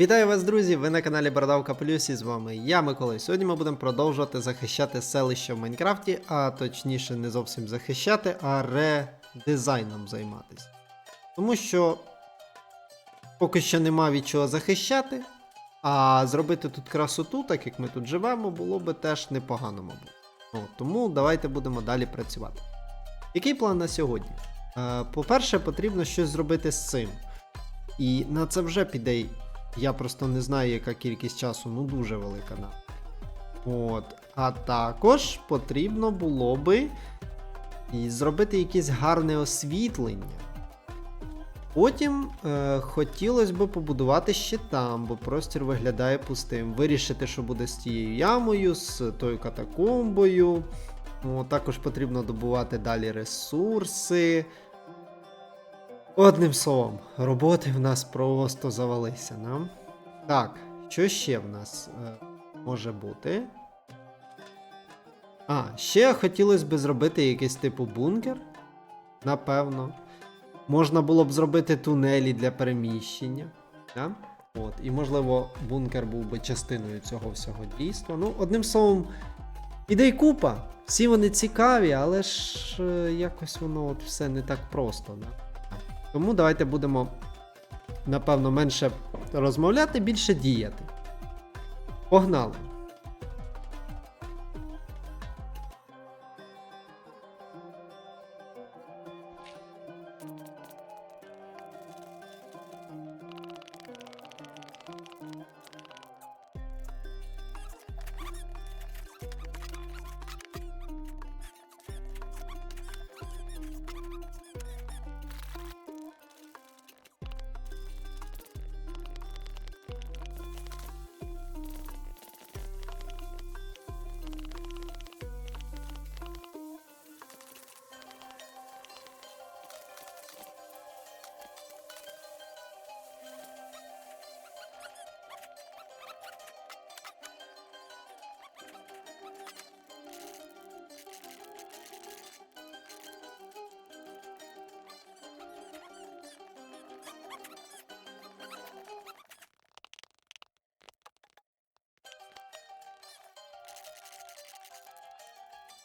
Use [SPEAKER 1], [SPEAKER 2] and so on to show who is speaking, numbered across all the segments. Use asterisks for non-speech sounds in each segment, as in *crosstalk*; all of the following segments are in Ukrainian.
[SPEAKER 1] Вітаю вас, друзі! Ви на каналі Бородавка Плюс і з вами я, Микола. І Сьогодні ми будемо продовжувати захищати селище в Майнкрафті, а точніше не зовсім захищати, а редизайном займатися. Тому що поки що нема від чого захищати, а зробити тут красоту, так як ми тут живемо, було би теж непогано, мабуть. От, тому давайте будемо далі працювати. Який план на сьогодні? Е, по-перше, потрібно щось зробити з цим. І на це вже піде. Я просто не знаю, яка кількість часу, ну дуже велика на. От. А також потрібно було би і зробити якесь гарне освітлення. Потім е, хотілося б побудувати ще там, бо простір виглядає пустим. Вирішити, що буде з тією ямою, з тою катакомбою. О, також потрібно добувати далі ресурси. Одним словом, роботи в нас просто завалися нам. Так, що ще в нас е, може бути? А, ще хотілося б зробити якийсь типу бункер. Напевно. Можна було б зробити тунелі для переміщення. Да? От, і можливо, бункер був би частиною цього всього дійства. Ну, одним словом, ідей купа. Всі вони цікаві, але ж е, якось воно от все не так просто. Да? Тому давайте будемо, напевно, менше розмовляти, більше діяти. Погнали!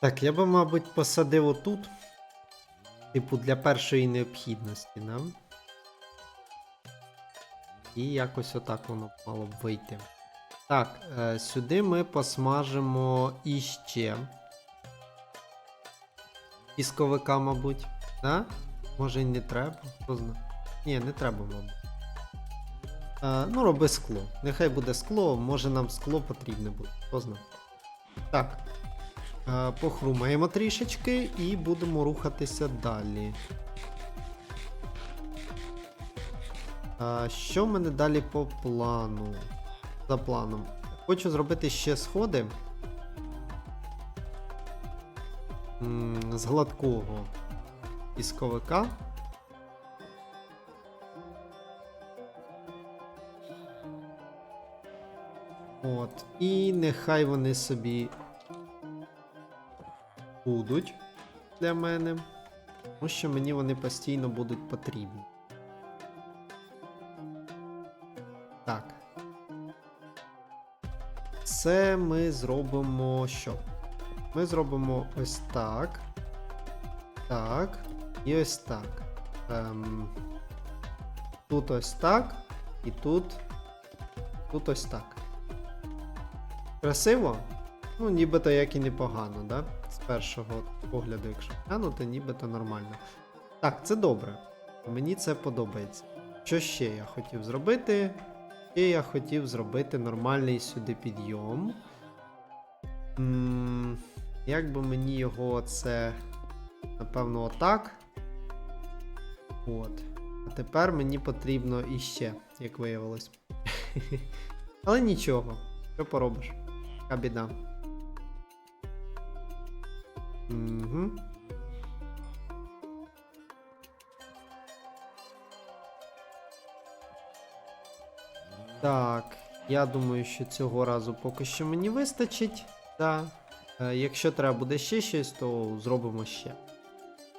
[SPEAKER 1] Так, я би, мабуть, посадив отут. Типу, для першої необхідності, да? І якось отак воно мало б вийти. Так, е, сюди ми посмажимо іще. Пісковика, мабуть. Да? Може і не треба, хто. Ні, не треба, мабуть. Е, ну, роби скло. Нехай буде скло, може нам скло потрібне буде. Хто знає. Так. Е, Похрумаємо трішечки і будемо рухатися далі. Е, Що в мене далі по плану? За планом. Хочу зробити ще сходи. З гладкого пісковика. От. І нехай вони собі будуть для мене. Тому що мені вони постійно будуть потрібні. Так. Це ми зробимо що? Ми зробимо ось так. Так. І ось так. Ем, тут ось так. І тут. Тут ось так. Красиво? Ну, нібито як і непогано, да? З першого погляду, якщо глянути, нібито нормально. Так, це добре. Мені це подобається. Що ще я хотів зробити? Ще я хотів зробити нормальний сюди підйом. м як би мені його це. Напевно, отак. От. А тепер мені потрібно іще, як виявилось. *laughs* Але нічого, що поробиш? Яка біда. Угу. Так, я думаю, що цього разу поки що мені вистачить. Да. Е, якщо треба буде ще щось, то зробимо ще.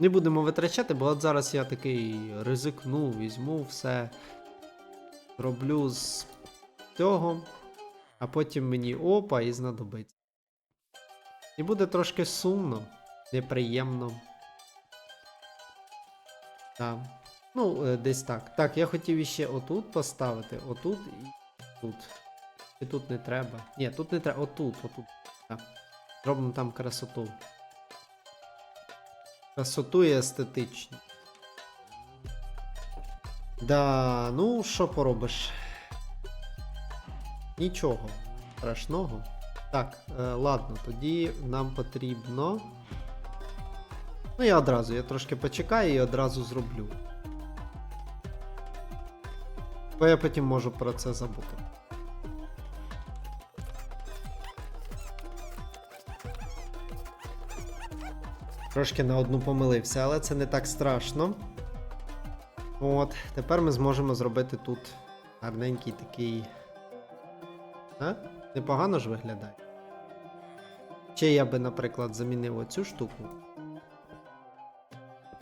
[SPEAKER 1] Не будемо витрачати, бо от зараз я такий ризикну, візьму все. Зроблю з цього, а потім мені опа і знадобиться. І буде трошки сумно, неприємно. Так. Ну, е, десь так. Так, я хотів іще отут поставити, отут і тут. І тут не треба. Ні, тут не треба. Отут, отут. Так. Зробимо там красоту. Красоту і естетично. Да, ну що поробиш? Нічого страшного. Так, е, ладно, тоді нам потрібно. Ну, я одразу, я трошки почекаю і одразу зроблю. Бо я потім можу про це забути. Трошки на одну помилився, але це не так страшно. От, тепер ми зможемо зробити тут гарненький такий. А? Непогано ж виглядає. Ще я би, наприклад, замінив оцю штуку.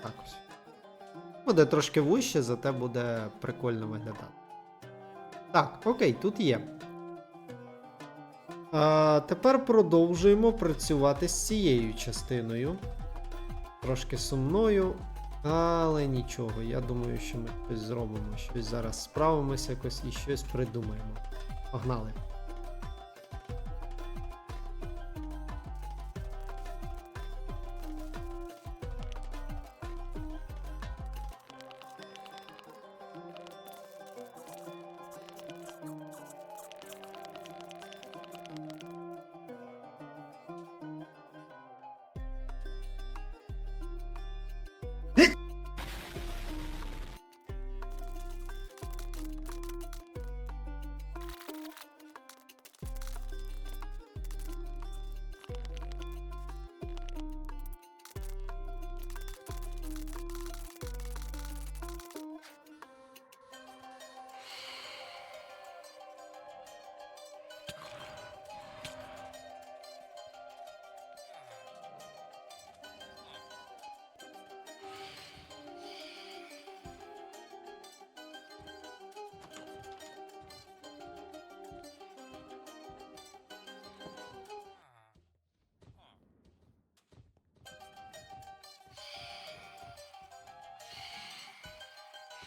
[SPEAKER 1] Так ось. Буде трошки вище, зате буде прикольно виглядати. Так, окей, тут є. А, тепер продовжуємо працювати з цією частиною. Трошки сумною, але нічого. Я думаю, що ми щось зробимо. Щось зараз справимося якось і щось придумаємо. Погнали.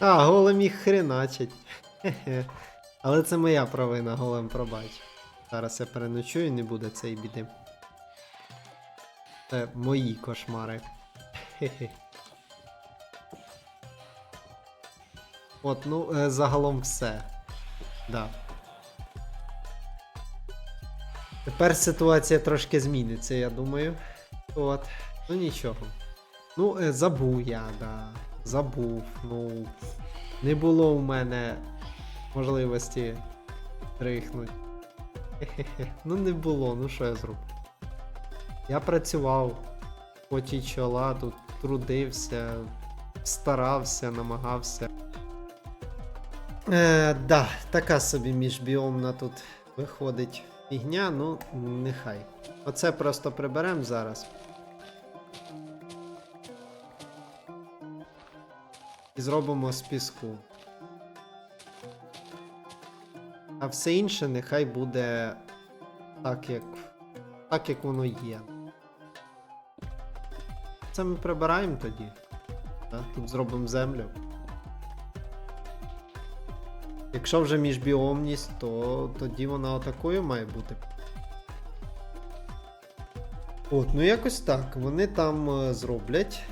[SPEAKER 1] А, голем їх хреначить. Але це моя провина, голем пробач. Зараз я переночую і не буде цієї біди. Це мої кошмари. От, ну, е, загалом все. Да. Тепер ситуація трошки зміниться, я думаю. От. Ну нічого. Ну, е, забув я, да. Забув. Ну. Не було у мене можливості трихнуть. *laughs* Ну не було, ну що я зроблю? Я працював, поті чола, тут трудився, старався, намагався. Е, да, така собі міжбіомна тут виходить фігня, ну нехай. Оце просто приберемо зараз. І зробимо з піску. А все інше нехай буде так, як, так, як воно є. Це ми прибираємо тоді. Так, Тут зробимо землю. Якщо вже міжбіомність, то тоді вона отакою має бути. От, ну якось так. Вони там е, зроблять.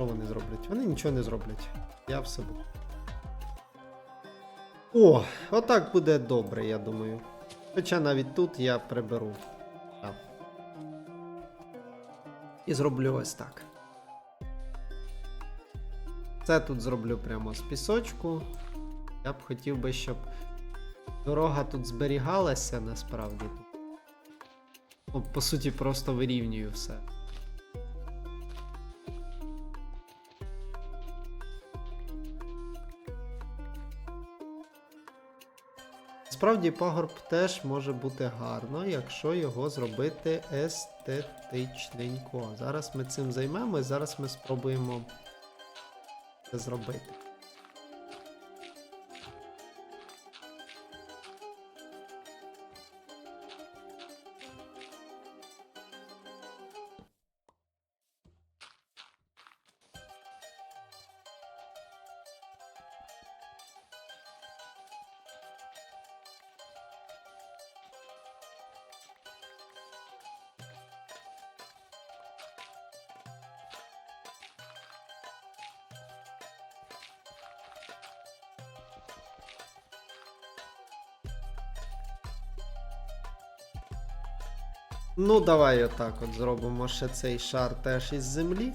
[SPEAKER 1] Що вони зроблять? Вони нічого не зроблять. Я все буду. О, отак буде добре, я думаю. Хоча навіть тут я приберу. Так. І зроблю ось так. Це тут зроблю прямо з пісочку. Я б хотів би, щоб дорога тут зберігалася насправді. Ну, по суті, просто вирівнюю все. Справді пагорб теж може бути гарно, якщо його зробити естетичненько. Зараз ми цим займемось, зараз ми спробуємо це зробити. Ну, давай отак от зробимо ще цей шар теж із землі.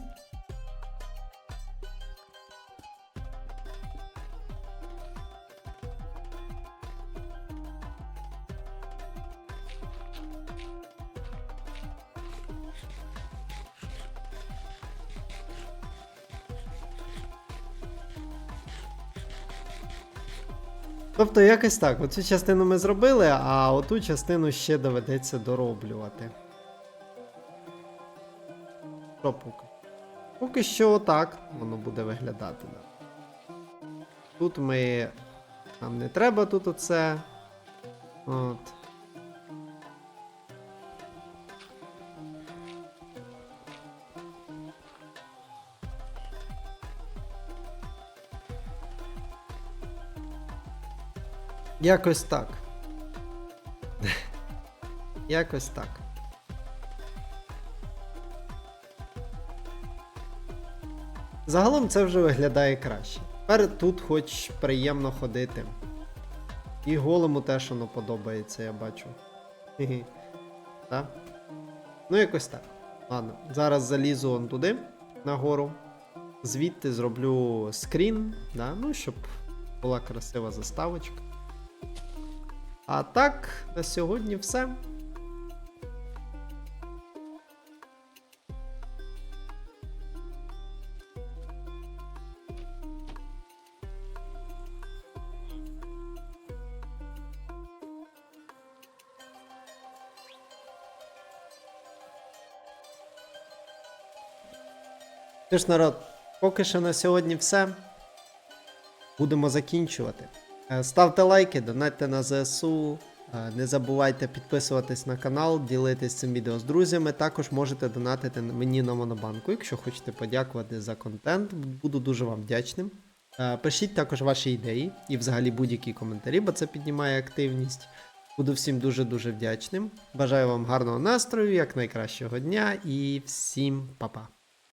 [SPEAKER 1] Тобто якось так, оцю частину ми зробили, а оту частину ще доведеться дороблювати. Що поки? Поки що отак воно буде виглядати. Да. Тут ми. Нам не треба тут оце. От. Якось так. Якось так. Загалом це вже виглядає краще. Тепер тут хоч приємно ходити. І голому теж воно подобається, я бачу. *laughs* Так? Ну, якось так. Ладно, зараз залізу он туди, нагору. Звідти зроблю скрін, да? ну, щоб була красива заставочка. А так, на сьогодні все. Тож, народ, поки що на сьогодні все. Будемо закінчувати. Е, Ставте лайки, донатьте на ЗСУ. е, Не забувайте підписуватись на канал, ділитись цим відео з друзями. Також можете донатити мені на Монобанку, якщо хочете подякувати за контент. Буду дуже вам вдячним. Е, Пишіть також ваші ідеї і взагалі будь-які коментарі, бо це піднімає активність. Буду всім дуже-дуже вдячним. Бажаю вам гарного настрою, як найкращого дня і всім па-па.